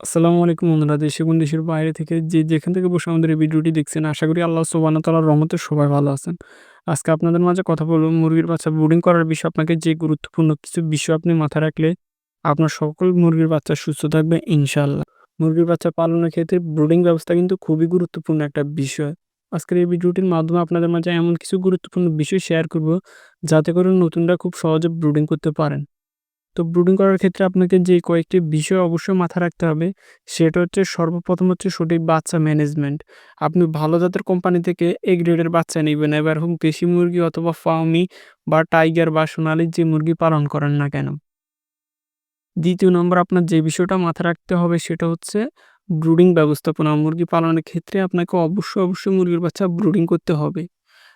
আসসালামু আলাইকুম বন্ধুরা, দেশে এবং দেশের বাইরে থেকে যে যেখান থেকে বসে আমাদের এই ভিডিওটি দেখছেন, আশা করি আল্লাহ সুবহানাহু তাআলার রহমতে সবাই ভালো আছেন। আজকে আপনাদের মাঝে কথা বলব মুরগির বাচ্চা ব্রুডিং করার বিষয়ে। আপনাকে যে গুরুত্বপূর্ণ কিছু বিষয় আপনি মাথায় রাখলে আপনার সকল মুরগির বাচ্চা সুস্থ থাকবে ইনশাল্লাহ মুরগির বাচ্চা পালনের ক্ষেত্রে ব্রুডিং ব্যবস্থা কিন্তু খুবই গুরুত্বপূর্ণ একটা বিষয়। আজকের এই ভিডিওটির মাধ্যমে আপনাদের মাঝে এমন কিছু গুরুত্বপূর্ণ বিষয় শেয়ার করব, যাতে করে নতুনরা খুব সহজে ব্রুডিং করতে পারেন। তো ব্রুডিং করার ক্ষেত্রে আপনাকে যে কয়েকটি বিষয় অবশ্যই মাথায় রাখতে হবে। সেটা হচ্ছে সর্বপ্রথম হচ্ছে সঠিক বাচ্চা ম্যানেজমেন্ট আপনি ভালো জাতের কোম্পানি থেকে এ গ্রেডের বাচ্চা নেবেন, এবার হোক দেশি মুরগি অথবা ফার্মি বা টাইগার বা সোনালির যে মুরগি পালন করেন না কেন। দ্বিতীয় নম্বর আপনার যে বিষয়টা মাথায় রাখতে হবে সেটা হচ্ছে ব্রুডিং ব্যবস্থাপনা। মুরগি পালনের ক্ষেত্রে আপনাকে অবশ্যই অবশ্যই মুরগির বাচ্চা ব্রুডিং করতে হবে।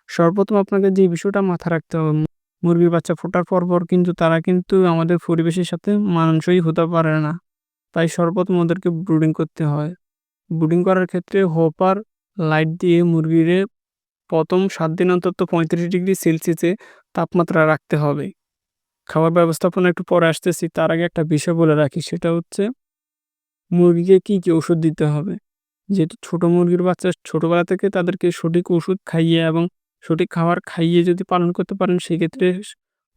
সর্বপ্রথম আপনাকে যে বিষয়টা মাথায় রাখতে হবে মুরগির বাচ্চা ফোটার পর, পর কিন্তু তারা কিন্তু আমাদের পরিবেশের সাথে মানানসই হতে পারে না। তাই সর্বপ্রথম ওদেরকে ব্রুডিং করতে হয়। ব্রুডিং করার ক্ষেত্রে হোপার লাইট দিয়ে মুরগিরে প্রথম সাত দিন অন্তত পঁয়ত্রিশ ডিগ্রি সেলসিয়াসে তাপমাত্রা রাখতে হবে। খাবার ব্যবস্থাপনা একটু পরে আসতেছি। তার আগে একটা বিষয় বলে রাখি সেটা হচ্ছে মুরগিকে কী, কী ওষুধ দিতে হবে। যেহেতু ছোট মুরগির বাচ্চা ছোটোবেলা থেকে তাদেরকে সঠিক ওষুধ খাইয়ে এবং সঠিক খাবার খাইয়ে যদি পালন করতে পারেন, সেক্ষেত্রে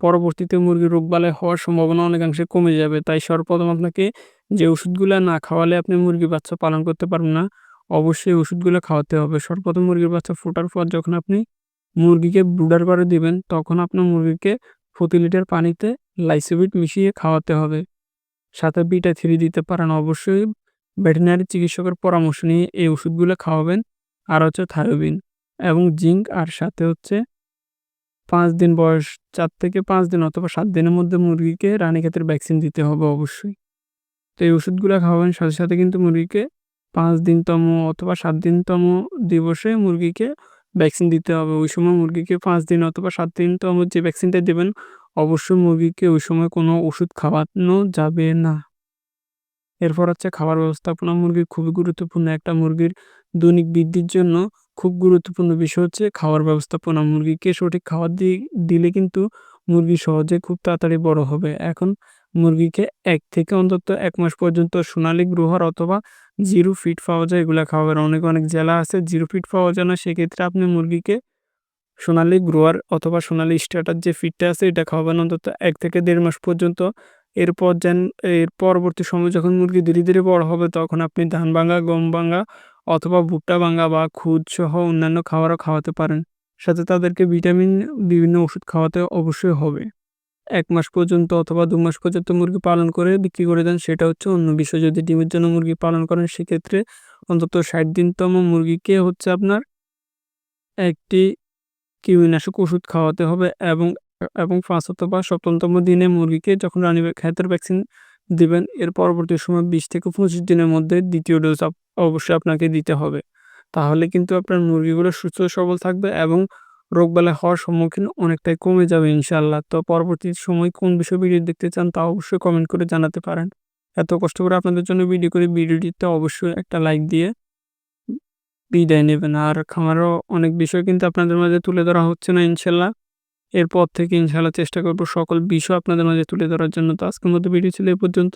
পরবর্তীতে মুরগির রোগবালাই হওয়ার সম্ভাবনা অনেকাংশে কমে যাবে। তাই সর্বপ্রথম আপনাকে যে ওষুধগুলো না খাওয়ালে আপনি মুরগির বাচ্চা পালন করতে পারবেন না, অবশ্যই ওষুধগুলো খাওয়াতে হবে। সর্বপ্রথম মুরগির বাচ্চা ফোটার পর যখন আপনি মুরগিকে ব্রুডার করে দিবেন, তখন আপনার মুরগিকে প্রতি লিটার পানিতে লাইসোবিট মিশিয়ে খাওয়াতে হবে। সাথে বিটা থ্রি দিতে পারেন। অবশ্যই ভেটেরিনারি চিকিৎসকের পরামর্শ নিয়ে এই ওষুধগুলো খাওয়াবেন। আর হচ্ছে থায়োবিন এবং জিঙ্ক আর সাথে হচ্ছে পাঁচ দিন বয়স, চার থেকে পাঁচ দিন অথবা সাত দিনের মধ্যে মুরগিকে রানীক্ষেতের ভ্যাকসিন দিতে হবে অবশ্যই। তো এই ওষুধগুলো খাওয়াবেন, সাথে সাথে কিন্তু মুরগিকে পাঁচ দিনতম অথবা সাত দিনতম দিবসে মুরগিকে ভ্যাকসিন দিতে হবে। ওই সময় মুরগিকে পাঁচ দিন অথবা সাত দিনতম যে ভ্যাকসিনটা দেবেন, অবশ্যই মুরগিকে ওই সময় কোনো ওষুধ খাওয়ানো যাবে না। এরপর হচ্ছে খাবার ব্যবস্থাপনা। মুরগির খুবই গুরুত্বপূর্ণ। একটা মুরগির দৈনিক বৃদ্ধির জন্য খুব গুরুত্বপূর্ণ বিষয় হচ্ছে খাওয়ার ব্যবস্থাপনা। মুরগিকে সঠিক দিয়ে দিলে কিন্তু মুরগি সহজে খুব তাড়াতাড়ি বড় হবে। এখন মুরগিকে এক থেকে অন্তত এক মাস পর্যন্ত সোনালি গ্রোহার অথবা জিরো ফিট পাওয়া যায় এগুলো খাওয়াবেন অনেক অনেক জেলা আছে জিরো ফিট পাওয়া যায় না, সেক্ষেত্রে আপনি মুরগিকে সোনালি গ্রোয়ার অথবা সোনালি স্টার্টার যে ফিটটা আছে এটা খাওয়াবেন অন্তত এক থেকে দেড় মাস পর্যন্ত। এরপর যেন, এর পরবর্তী সময় যখন মুরগি ধীরে ধীরে বড় হবে তখন আপনি ধান ভাঙা গম ভাঙা অথবা ভুট্টা ভাঙা বা খুদ সহ অন্যান্য খাবারও খাওয়াতে পারেন। সাথে তাদেরকে ভিটামিন, বিভিন্ন ওষুধ খাওয়াতে অবশ্যই হবে। এক মাস পর্যন্ত অথবা দু মাস পর্যন্ত মুরগি পালন করে বিক্রি করে দেন, সেটা হচ্ছে অন্য বিষয়। যদি ডিমের জন্য মুরগি পালন করেন, সেক্ষেত্রে অন্তত ষাট দিনতম মুরগিকে হচ্ছে আপনার একটি কীটনাশক ওষুধ খাওয়াতে হবে এবং এবং পাঁচ অথবা সপ্তমতম দিনে মুরগিকে যখন রানী ক্ষেতের ভ্যাকসিন দিবেন, এর পরবর্তী সময় বিশ থেকে পঁচিশ দিনের মধ্যে দ্বিতীয় ডোজ অবশ্যই আপনাকে দিতে হবে। তাহলে কিন্তু আপনার মুরগিগুলো সুস্থ সবল থাকবে এবং রোগবালাই হওয়ার সম্মুখীন অনেকটাই কমে যাবে ইনশাল্লাহ তো পরবর্তী সময় কোন বিষয় ভিডিও দেখতে চান তা অবশ্যই কমেন্ট করে জানাতে পারেন। এত কষ্ট করে আপনাদের জন্য ভিডিও করে, ভিডিওটিতে অবশ্যই একটা লাইক দিয়ে বিদায় নেবেন। আর খামারও অনেক বিষয় কিন্তু আপনাদের মাঝে তুলে ধরা হচ্ছে না ইনশাল্লাহ এরপর থেকে ইনশাল্লাহ চেষ্টা করব সকল বিষয় আপনাদের মাঝে তুলে ধরার জন্য। তো আজকের মতো ভিডিও ছিল এ পর্যন্ত।